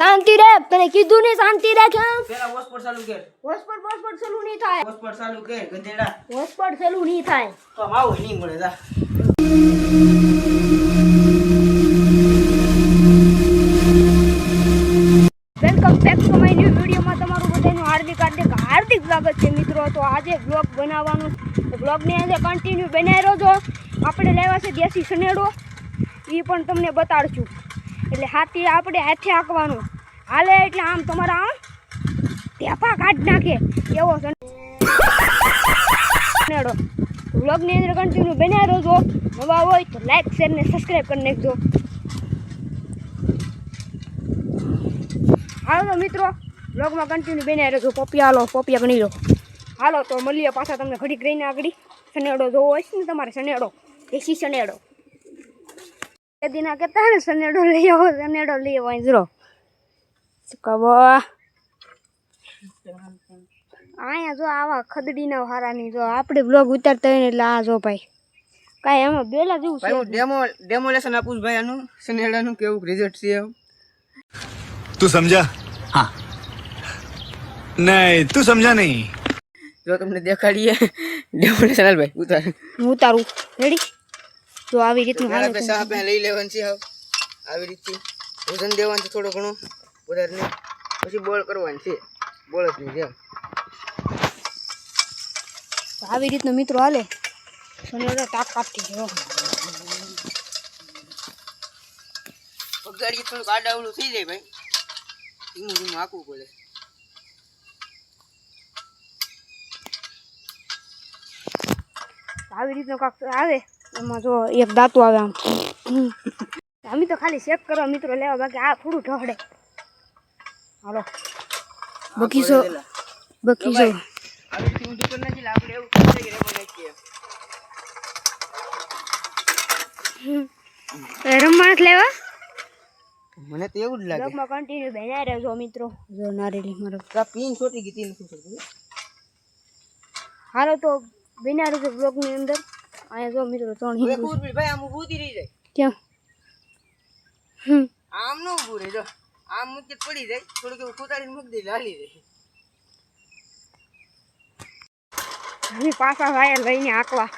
શાંતિ રે તને કીધું ને શાંતિ રાખ પેલા હોસ્પોટ ચાલુ કર. હોસ્પોટ હોસ્પોટ ચાલુ નહીં થાય. હોસ્પોટ ચાલુ કર ગધેડા. હોસ્પોટ ચાલુ નહીં થાય. તો આવું નહીં મળે જા. Welcome back to my new વિડીયોમાં તમારું બધાનું હાર્દિક હાર્દિક હાર્દિક સ્વાગત છે મિત્રો. તો આજે બ્લોગ બનાવવાનું બ્લોગની આજે કન્ટિન્યુ બનાવી રહ્યો છો. આપણે લેવા છે દેશી સનેડો એ પણ તમને બતાડશું. એટલે હાથી આપણે હાથે આંકવાનું હાલે એટલે આમ તમારા આમ ઢેફા કાઢ નાખે. એવો સનેડો બ્લોગની અંદર કન્ટિન્યુ બનાવી રહ્યો નવા હોય તો લાઈક શેર ને સબસ્ક્રાઈબ કરી નાખજો. હાલો તો મિત્રો બ્લોગમાં કન્ટિન્યુ બન્યા રહેજો. પોપિયા હાલો પોપિયા ગણી લો હાલો તો મળીએ પાછા તમને ઘડીક રહીને આગળ. સનેડો જોવો હોય ને તમારે સનેડો દેશી સનેડો એ દીના કહેતા ને સનેડો લઈ આવો સનેડો લઈ આવો જરો કહો? અહીંયા જો આવા ખદડીના હારાની જો આપણે બ્લોગ ઉતારતા હોય ને એટલે આ જો ભાઈ. કાંઈ એમાં બેલા જેવું છે ડેમો ડેમોલેશન આપું ભાઈ આનું સનેડાનું કેવું રિઝલ્ટ છે એમ. તું સમજા? હા. નહીં તું સમજા નહીં. જો તમને દેખાડીએ ડેમો ભાઈ ઉતાર. હું ઉતારું. રેડી જો આવી રીતનું હાલે આપણે સાહ લઈ લેવાનું છે હવે. આવી રીતથી વજન દેવાનું છે થોડું ઘણું. વધારે પછી બોળ કરવાની છે. બોળ જ નહીં આવી રીતનો મિત્રો હાલે. સનેડો કાપતી જો પગાડી થોડુંક આડાવડું થઈ જાય ભાઈ. ધીમું ધીમું આખવું પડે. આવી રીતનો કાક આવે. એમાં જો એક દાંતું આવે આમ. અમે તો ખાલી ચેક કરવા મિત્રો લેવા બાકી આ થોડું ઢહડે હાલો. બકીસો બકીસો આવી રીતે ઊંધું કરી નાખી એટલે આપણે એવું થઈ જાય કે રેબો નાખીએ રમવા નથી લેવા? મને તો એવું જ લાગે. બ્લોગમાં કન્ટિન્યુ બેના રહેજો મિત્રો. જો નારેલી મારો. આ પીન છોટી ગઈ તી નથી હાલો તો બેના રહેજો બ્લોગની અંદર. અહીંયા જો મિત્રો ત્રણ હિન્દુ કૂદ ભાઈ આમ ઊભી રહી જાય. ક્યાં હમ. આમ ન ઊભું રહે જો. આમ મૂકી પડી જાય. થોડુંક એવું કૂતાડીને મૂકી દે લાલી જાય અમે પાછા વાયર લઈને આંકવા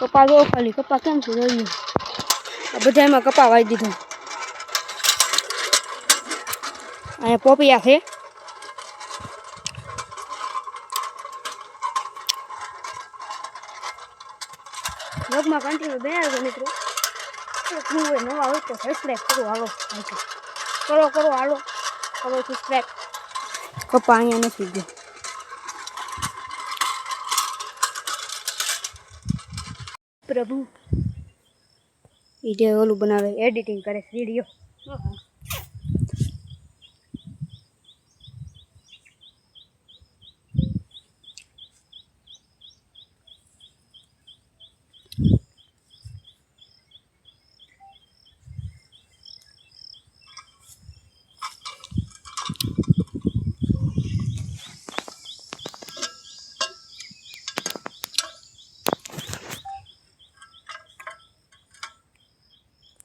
કપા જો ખાલી કપા કેમ છે જોયું આ બધા એમાં કપા વાઈ દીધા. અહીંયા પોપિયા છે. બ્લોગમાં કન્ટિન્યુ બેના છો મિત્રો. new હોય, નવા હોય તો સબસ્ક્રાઈબ કરો, હાલો કરો કરો હાલો. કરો સબસ્ક્રાઈબ કપા અહીંયા નથી ગયો. પ્રભુ. વીડિયો ઓલું બનાવે એડિટિંગ કરે વીડિયો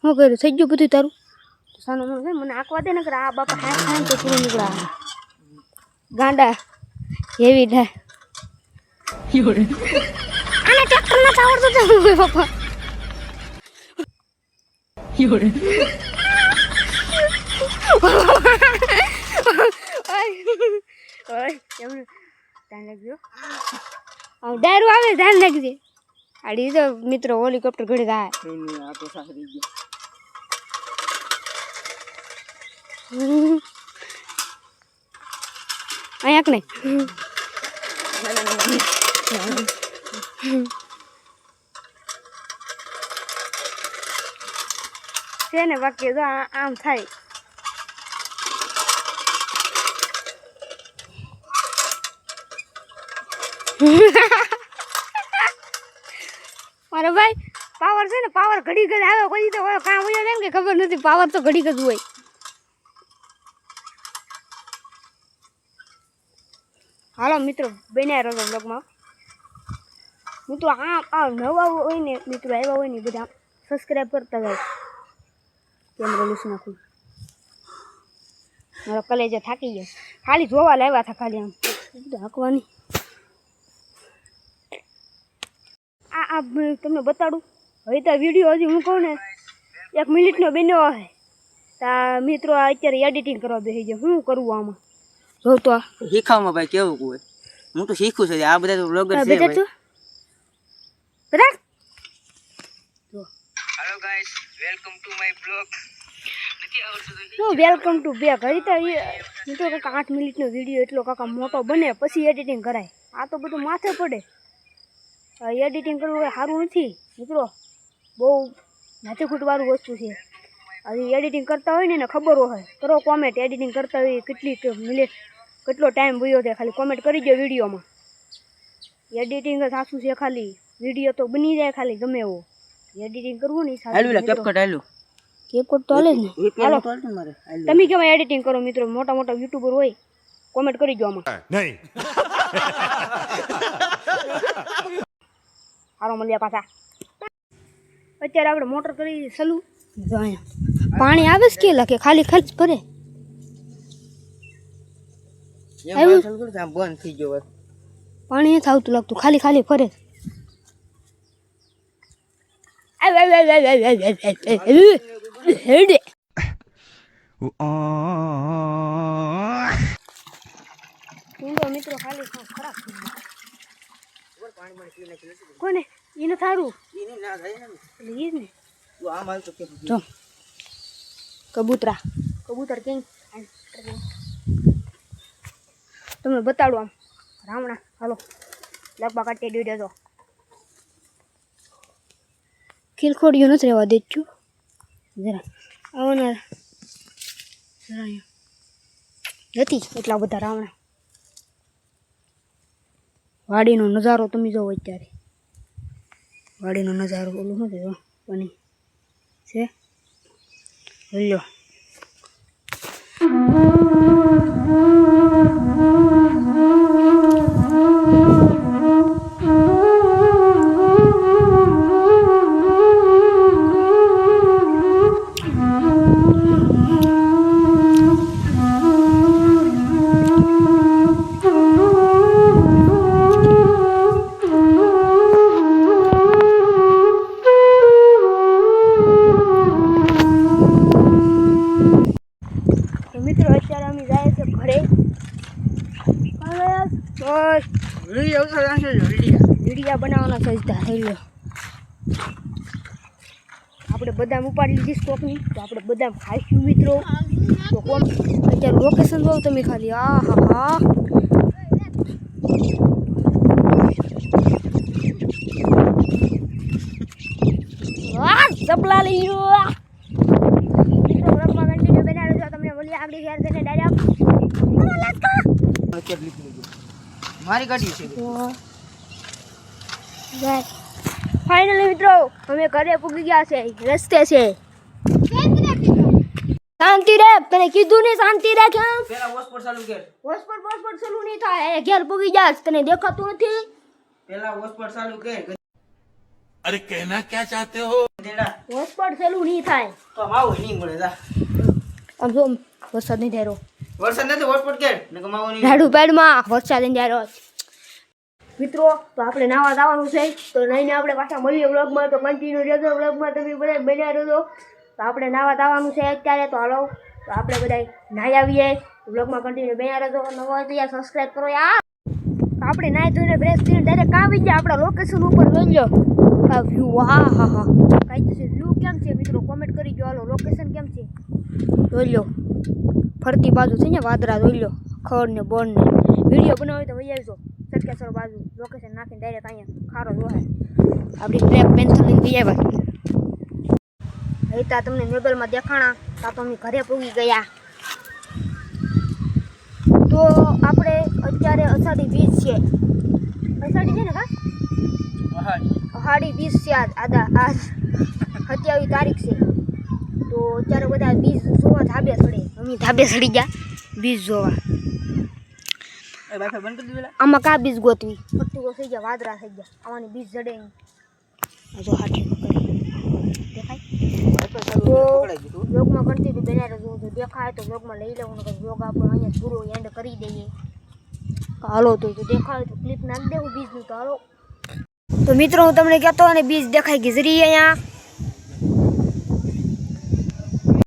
શું કર્યું? થઈ ગયું બધું તારું? સાનું મને છે મને આંકવા દે ને કે આ બાપા હા ખાય તો પૂરું નીકળા. ગાંડા એવી થાય આને ટ્રેક્ટર નથી આવડતું તો હોય બાપા. ઓય, ડાયરું આવે, ધ્યાન રાખજે. આડી તો મિત્રો હોલિકોપ્ટર ઘડી તો ગયા. અહીંયા કે નહીં? છે ને બાકી જો આમ થાય. મારો ભાઈ પાવર છે ને પાવર ઘડી જ આવે, કોઈ તો કામ હોય ને કે ખબર નથી પાવર તો ઘડી જ હોય. હાલો મિત્રો, બન્યા રહો બ્લોગમાં મિત્રો આ આ નવા હોય ને, મિત્રો, આવ્યા હોય ને બધા સબસ્ક્રાઈબ કરતા જાય કેમેરો લૂસ નાખું મારો કલેજો થાકી ગયો. ખાલી જોવા લાવ્યા હતા ખાલી આમ. હાંકવાની. આ તમને બતાડું? હવે તો વીડિયો હજી હું કહું ને એક મિનિટનો બન્યો હે. તા મિત્રો અત્યારે એડિટિંગ કરવા બેસી જાય શું કરવું આમાં? જો તો શીખવામાં ભાઈ કેવું હોય? હું તો શીખું છું. આ બધા તો બ્લોગર છે છો બેટા hello guys welcome to my blog welcome to back હજી તો મિત્રો કાંઈક આઠ મિનિટનો વીડિયો એટલો કાકા મોટો બને પછી એડિટિંગ કરાય. આ તો બધું માથે પડે. એડિટિંગ કરવું સારું નથી. મિત્રો બહુ માથેકૂટવાળું વસ્તુ છે. હજી એડિટિંગ કરતા હોય ને એને ખબર હોય. કરો કોમેન્ટ એડિટિંગ કરતા હોય કેટલી મિનિટ કેટલો ટાઈમ ભયો છે ખાલી કોમેન્ટ કરી દો વિડીયોમાં. એડિટિંગ જ સાચું છે ખાલી. વીડિયો તો બની જાય ખાલી ગમે એવો. એડિટિંગ કરવું ને હાલું સાચું કેપકટ હાલું કેપકટ તો હાલે ને. હાલો. તમે કેમ એડિટિંગ કરો મિત્રો? મોટા મોટા યુટ્યુબર હોય. કોમેન્ટ કરી દો આમાં. नहीं હારો પાછા અત્યારે આપણે મોટર કરી સલું પાણી આવે છે કે લખે ખાલી ખર્ચ ભરે પાણી નથી આવતું લાગતું ખાલી ખાલી ફરે હેડે કોને? એને થારું? ના થાય ને. એટલે ઈ ને. તું આમ હાલ તો કે જો. કબૂતરા. કબૂતર કેમ? તમને બતાડું આમ. રામણા હાલો. લગભગ કાઢી દીધો તો. ખીલખોડિયું નથી રહેવા દેતું. જરા. આવનાર જરા નથી એટલા બધા રાવણા. વાડીનો નજારો તમે જોવો અત્યારે. વાડીનો નજારો ઓલું શું થયો પાણી છે? લ્યો બસ વીડિયો આવતો રહેશે વીડિયો. વિડીયા બનાવવાના સજતા થઈ આપણે બદામ ઉપાડી લીધી સ્ટોકની તો આપણે બદામ ખાઈશું મિત્રો. તો અત્યારે લોકેશન જોઉં તમે ખાલી. આ હા. હા ચપલા લઈ ગયો. મિત્રો બ્લોગમાં કન્ટિન્યુ જો તમને બોલી આગળ શેર થઈને ડાયરેક્ટ. મારી ગાડી છે. ફાઇનલી મિત્રો અમે ઘરે પૂગી ગયા છે. રસ્તે છે. શાંતિ રે તને કીધું ને શાંતિ રાખ પેલા વોસ્પોર્ટ ચાલુ કર. વોસ્પોર્ટ વોસ્પોર્ટ ચાલુ નહીં થાય. ઘેર પૂગી જા તને દેખાતું નથી? પેલા વોસ્પોર્ટ ચાલુ કર. અરે કહેના ક્યાં ચાહતે હો? વોસ્પોર્ટ ચાલુ નહીં થાય. તો આવો નહીં મળે જા. આમ જો વરસાદ નહીં થાય વરસાદ નથી પેડમાં વરસાદ થાય મિત્રો તો આપણે નાવા જવાનું છે. તો નહીં આપણે પાછા મળીએ વ્લોગમાં તો કન્ટિન્યુ રહેજો વ્લોગમાં તમે બધા બન્યા રહેજો. તો આપણે નાવા જવાનું છે અત્યારે. તો હાલો તો આપણે બધા નાહી આવીએ. વ્લોગમાં કન્ટિન્યુ બન્યા રહેજો. નવો હોય તો સબસ્ક્રાઈબ કરો યાર. તો આપણે નાહી ધોઈને બ્રેસ કરીને ડાયરેક્ટ આવી ગયા. આપણા લોકેશન ઉપર લઈ લો આ વ્યૂ હા હા હા. કાંઈ છે. વ્યૂ કેમ છે મિત્રો? કોમેન્ટ કરી જો હાલો લોકેશન કેમ છે? જોઈ લો ફરતી બાજુ છે ને વાદળા જોઈ લો ખડ ને બોર્ડ ને. વીડિયો બનાવ્યો તો વહી આવજો. સટકેશ્વર બાજુ લોકેશન નાખીને ડાયરેક્ટ અહીંયા ખારો જોહે આપણી બ્લેક પેન્સિલ લઈને વહી આવ્યા. હતા તમને મોબાઈલમાં દેખાણા તા તો અમે ઘરે પૂગી ગયા. તો આપણે અત્યારે અષાઢી બીજ છે. અષાઢી છે ને કા અષાઢી બીજ છે આજ આદા આજ. સત્યાવીસ તારીખ છે. અત્યારે બધા બીજ જોવા ધાબે ચડે. મમ્મી ધાબે ચડી ગયા. બીજ જોવા. આમાં કા બીજ ગોતવી? ગો થઈ ગયા વાદરા થઈ ગયા. આમાંની બીજ જડે જો હાથી યોગમાં કરતી હતી ચાલુ તો પકડાઈ ગયું હતું. બ્લોગમાં કન્ટિન્યુ બનાવી રહેજો. જો દેખાય તો યોગમાં લઈ લેવું કે યોગ આપણો અહીંયા પૂરો એન્ડ કરી દઈએ. હાલો તો દેખાય તો ક્લિપ નાખી દેવું બીજનું તો હાલો. તો મિત્રો હું તમને કહેતો અને બીજ દેખાય ગઈ. જરી અહીંયા